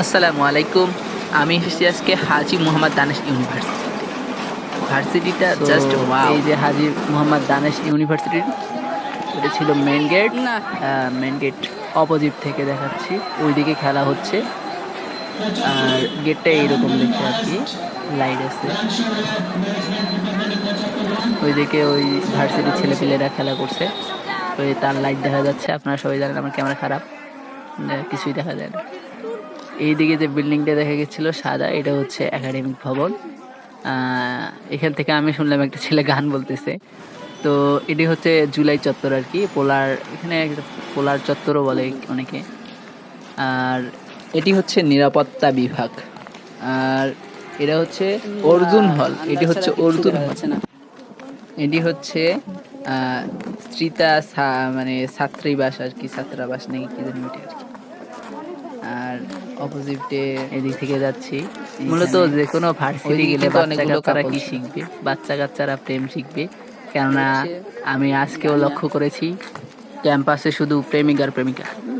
আসসালামু আলাইকুম। আমি এসেছি আজকে হাজি মোহাম্মদ দানেশ ইউনিভার্সিটি ভার্সিটিটা জাস্ট এই যে হাজি মোহাম্মদ দানেশ ইউনিভার্সিটির এটা ছিল main gate main gate opposite থেকে দেখাচ্ছি। ওইদিকে খেলা হচ্ছে। আর গেটটা এইরকম দেখতে আর কি লাইট আছে। ওইদিকে ওই ভার্সিটির ছেলেপিলেরা খেলা করছে। ওই তার লাইট দেখা যাচ্ছে। আপনারা সবাই জানেন আমার ক্যামেরা খারাপ। কিছুই দেখা যায় না। এইদিকে যে বিল্ডিংটা দেখা গেছিল সাদা এটা হচ্ছে একাডেমিক ভবন। এখান থেকে আমি শুনলাম একটা ছেলে গান বলতেছে। তো এটি হচ্ছে জুলাই চত্বর আর কি পোলার এখানে একটা পোলার চত্বরও বলে অনেকে। আর এটি হচ্ছে নিরাপত্তা বিভাগ। আর এটা হচ্ছে অর্জুন হল এটি হচ্ছে অর্জুন হল। হচ্ছে না। এটি হচ্ছে আহ, স্ত্রীতা মানে ছাত্রীবাস আর কি ছাত্রাবাস নাকি কি জানি আর কি। আর অপোজিটে এদিক থেকে যাচ্ছি। মূলত যে কোনো ভার্সিটি গেলে বাচ্চা কাচ্চারা কি শিখবে। বাচ্চা কাচ্চারা প্রেম শিখবে। কেননা আমি আজকেও লক্ষ্য করেছি ক্যাম্পাসে শুধু প্রেমিকার প্রেমিকা।